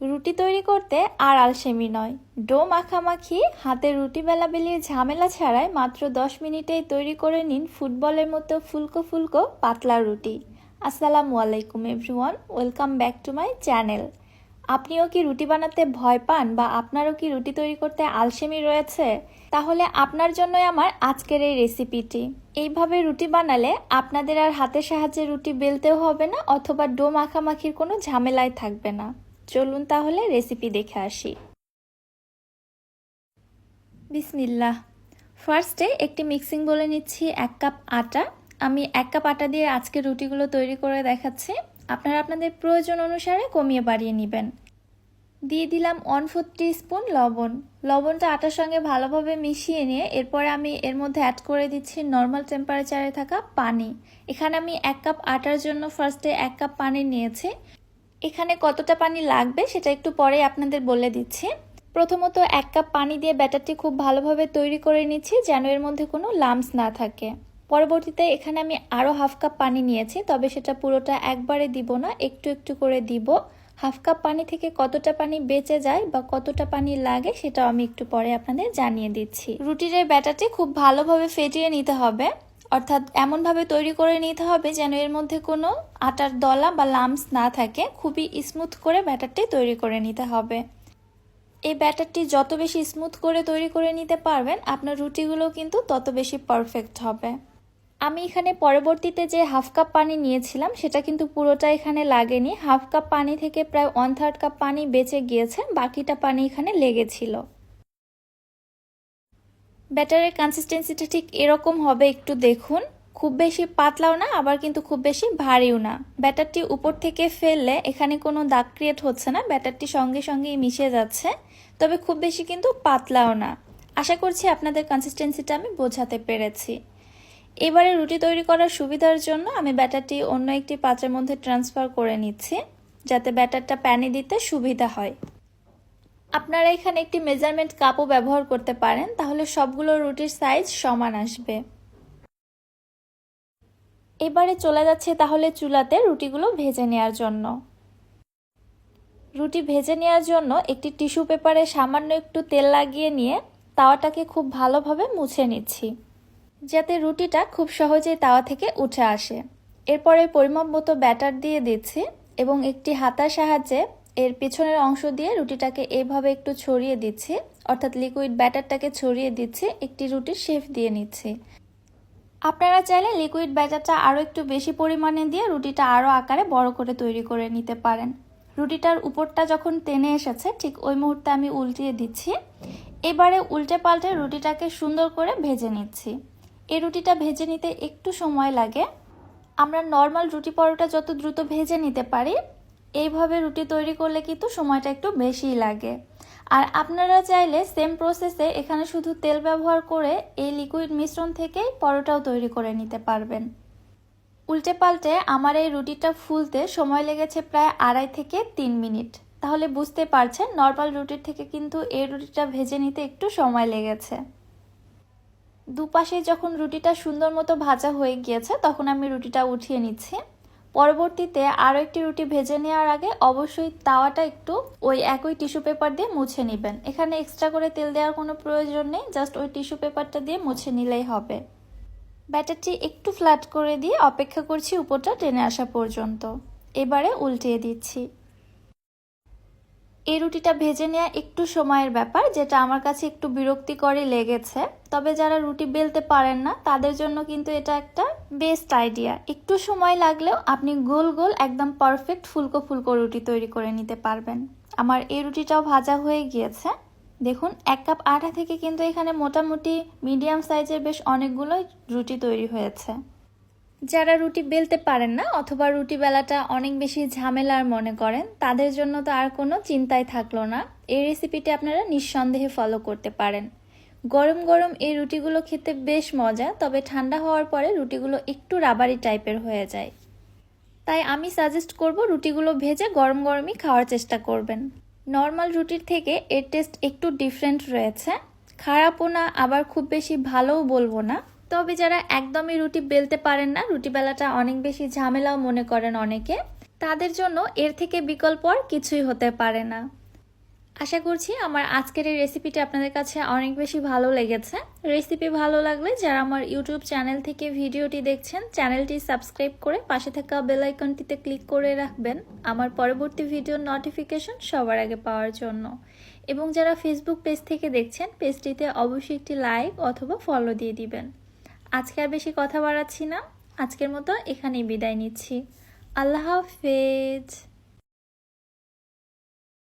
রুটি তৈরি করতে আর আলসেমি নয়। ডো মাখামাখি, হাতে রুটি বেলা বেলিয়ে ঝামেলা ছাড়াই মাত্র দশ মিনিটেই তৈরি করে নিন ফুটবলের মতো ফুলকো ফুলকো পাতলা রুটি। আসসালামু আলাইকুম everyone, welcome back to my channel. আপনিও কি রুটি বানাতে ভয় পান বা আপনারও কি রুটি তৈরি করতে আলসেমি রয়েছে? তাহলে আপনার জন্যই আমার আজকের এই রেসিপিটি। এইভাবে রুটি বানালে আপনাদের আর হাতের সাহায্যে রুটি বেলতেও হবে না অথবা ডো মাখামাখির কোনো ঝামেলায় থাকবে না। চলুন তাহলে রেসিপি দেখে আসি। বিসমিল্লাহ। ফার্স্টে একটি মিক্সিং বলে নিচ্ছি, এক কাপ আটা। আমি এক কাপ আটা দিয়ে আজকে রুটিগুলো তৈরি করে দেখাচ্ছি। আপনারা আপনাদের প্রয়োজন অনুসারে কমিয়ে বাড়িয়ে নেবেন। দিয়ে দিলাম ওয়ান ফোর স্পুন লবণ। লবণটা আটার সঙ্গে ভালোভাবে মিশিয়ে নিয়ে এরপরে আমি এর মধ্যে অ্যাড করে দিচ্ছি নর্মাল টেম্পারেচারে থাকা পানি। এখানে আমি এক কাপ আটার জন্য ফার্স্টে এক কাপ পানি নিয়েছি। এখানে কতটা পানি লাগবে সেটা একটু পরে আপনাদের বলে দিচ্ছি। প্রথমত এক কাপ পানি দিয়ে ব্যাটারটি খুব ভালোভাবে তৈরি করে নিচ্ছি যেন এর মধ্যে কোনো লামস না থাকে। পরবর্তীতে এখানে আমি আরও হাফ কাপ পানি নিয়েছি, তবে সেটা পুরোটা একবারে দিব না, একটু একটু করে দিব। হাফ কাপ পানি থেকে কতটা পানি বেঁচে যায় বা কতটা পানি লাগে সেটাও আমি একটু পরে আপনাদের জানিয়ে দিচ্ছি। রুটির ব্যাটারটি খুব ভালোভাবে ফেটিয়ে নিতে হবে। অর্থাৎ এমনভাবে তৈরি করে নিতে হবে যেন এর মধ্যে কোনো আটার দলা বা লামস না থাকে। খুবই স্মুথ করে ব্যাটারটি তৈরি করে নিতে হবে। এই ব্যাটারটি যত বেশি স্মুথ করে তৈরি করে নিতে পারবেন, আপনার রুটিগুলো কিন্তু তত বেশি পারফেক্ট হবে। আমি এখানে পরবর্তীতে যে হাফ কাপ পানি নিয়েছিলাম, সেটা কিন্তু পুরোটা এখানে লাগেনি। হাফ কাপ পানি থেকে প্রায় ওয়ান থার্ড কাপ পানি বেঁচে গিয়েছে, বাকিটা পানি এখানে লেগেছিল ব্যাটারের কনসিস্টেন্সিটা ঠিক এরকম হবে একটু দেখুন। খুব বেশি পাতলাও না, আবার কিন্তু খুব বেশি ভারীও না। ব্যাটারটি উপর থেকে ফেললে এখানে কোনো দাগ ক্রিয়েট হচ্ছে না, ব্যাটারটি সঙ্গে সঙ্গেই মিশে যাচ্ছে, তবে খুব বেশি কিন্তু পাতলাও না। আশা করছি আপনাদের কনসিস্টেন্সিটা আমি বোঝাতে পেরেছি। এবারে রুটি তৈরি করার সুবিধার জন্য আমি ব্যাটারটি অন্য একটি পাত্রের মধ্যে ট্রান্সফার করে নিচ্ছি, যাতে ব্যাটারটা প্যানে দিতে সুবিধা হয়। আপনারা এখানে একটি মেজারমেন্ট কাপও ব্যবহার করতে পারেন, তাহলে সবগুলো রুটির সাইজ সমান আসবে। এবারে চলে যাচ্ছে তাহলে চুলাতে রুটিগুলো ভেজে নেওয়ার জন্য। রুটি ভেজে নেওয়ার জন্য একটি টিস্যু পেপারে সামান্য একটু তেল লাগিয়ে নিয়ে তাওয়াটাকে খুব ভালোভাবে মুছে নিচ্ছি, যাতে রুটিটা খুব সহজেই তাওয়া থেকে উঠে আসে। এরপরে পরিমাপ মতো ব্যাটার দিয়ে দিচ্ছি এবং একটি হাতার সাহায্যে এর পেছনের অংশ দিয়ে রুটিটাকে এভাবে একটু ছড়িয়ে দিচ্ছে, অর্থাৎ লিকুইড ব্যাটারটাকে ছড়িয়ে দিচ্ছে, একটি রুটির শেফ দিয়ে নিচ্ছি। আপনারা চাইলে লিকুইড ব্যাটারটা আরও একটু বেশি পরিমাণে দিয়ে রুটিটা আরও আকারে বড় করে তৈরি করে নিতে পারেন। রুটিটার উপরটা যখন টেনে এসেছে, ঠিক ওই মুহূর্তে আমি উল্টিয়ে দিচ্ছি। এবারে উল্টে পাল্টে রুটিটাকে সুন্দর করে ভেজে নিচ্ছি। এই রুটিটা ভেজে নিতে একটু সময় লাগে। আমরা নর্মাল রুটি পরোটা যত দ্রুত ভেজে নিতে পারি এইভাবে রুটি তৈরি করলে কিন্তু সময়টা একটু বেশিই লাগে। আর আপনারা চাইলে সেম প্রসেসে এখানে শুধু তেল ব্যবহার করে এই লিকুইড মিশ্রণ থেকেই পরোটাও তৈরি করে নিতে পারবেন। উল্টে পাল্টে আমার এই রুটিটা ফুলতে সময় লেগেছে প্রায় আড়াই থেকে তিন মিনিট। তাহলে বুঝতে পারছেন নর্মাল রুটির থেকে কিন্তু এই রুটিটা ভেজে নিতে একটু সময় লেগেছে। দুপাশে যখন রুটিটা সুন্দর মতো ভাজা হয়ে গিয়েছে, তখন আমি রুটিটা উঠিয়ে নিচ্ছি। পরবর্তীতে আরও একটি রুটি ভেজে নেওয়ার আগে অবশ্যই তাওয়াটা একটু ওই একই টিস্যু পেপার দিয়ে মুছে নেবেন। এখানে এক্সট্রা করে তেল দেওয়ার কোনো প্রয়োজন নেই জাস্ট ওই টিস্যু পেপারটা দিয়ে মুছে নিলেই হবে। ব্যাটারটি একটু ফ্ল্যাট করে দিয়ে অপেক্ষা করছি উপরটা টেনে আসা পর্যন্ত। এবারে উল্টিয়ে দিচ্ছি। এই রুটিটা ভেজে নেওয়া একটু সময়ের ব্যাপার, যেটা আমার কাছে একটু বিরক্তিকরই লেগেছে। তবে যারা রুটি বেলতে পারেন না, তাদের জন্য কিন্তু এটা একটা বেস্ট আইডিয়া একটু সময় লাগলেও আপনি গোল গোল একদম পারফেক্ট ফুলকো ফুলকো রুটি তৈরি করে নিতে পারবেন। আমার এই রুটিটাও ভাজা হয়ে গিয়েছে। দেখুন, এক কাপ আটা থেকে কিন্তু এখানে মোটামুটি মিডিয়াম সাইজের বেশ অনেকগুলো রুটি তৈরি হয়েছে। যারা রুটি বেলতে পারেন না অথবা রুটি বেলাটা অনেক বেশি ঝামেলার মনে করেন, তাদের জন্য তো আর কোনো চিন্তাই থাকল না। এই রেসিপিটি আপনারা নিঃসন্দেহে ফলো করতে পারেন। গরম গরম এই রুটিগুলো খেতে বেশ মজা, তবে ঠান্ডা হওয়ার পরে রুটিগুলো একটু রাবারি টাইপের হয়ে যায়। তাই আমি সাজেস্ট করব রুটিগুলো ভেজে গরম গরমই খাওয়ার চেষ্টা করবেন। নর্মাল রুটির থেকে এর টেস্ট একটু ডিফারেন্ট রয়েছে। খারাপও না, আবার খুব বেশি ভালোও বলব না। তবে যারা একদমই রুটি বেলতে পারেন না, রুটি বেলাটা অনেক বেশি ঝামেলাও মনে করেন অনেকে, তাদের জন্য এর থেকে বিকল্প আর কিছুই হতে পারে না। আশা করছি আমার আজকের এই রেসিপিটা আপনাদের কাছে অনেক বেশি ভালো লেগেছে। রেসিপি ভালো লাগলে যারা আমার ইউটিউব চ্যানেল থেকে ভিডিওটি দেখছেন চ্যানেলটি সাবস্ক্রাইব করে পাশে থাকা বেল আইকনটিতে ক্লিক করে রাখবেন আমার পরবর্তী ভিডিওর নোটিফিকেশন সবার আগে পাওয়ার জন্য। এবং যারা ফেসবুক পেজ থেকে দেখছেন পেজটিতে অবশ্যই একটি লাইক অথবা ফলো দিয়ে দিবেন। আজকে আর বেশি কথা বাড়াচ্ছি না। আজকের মতো এখানেই বিদায় নিচ্ছি। আল্লাহ হাফেজ।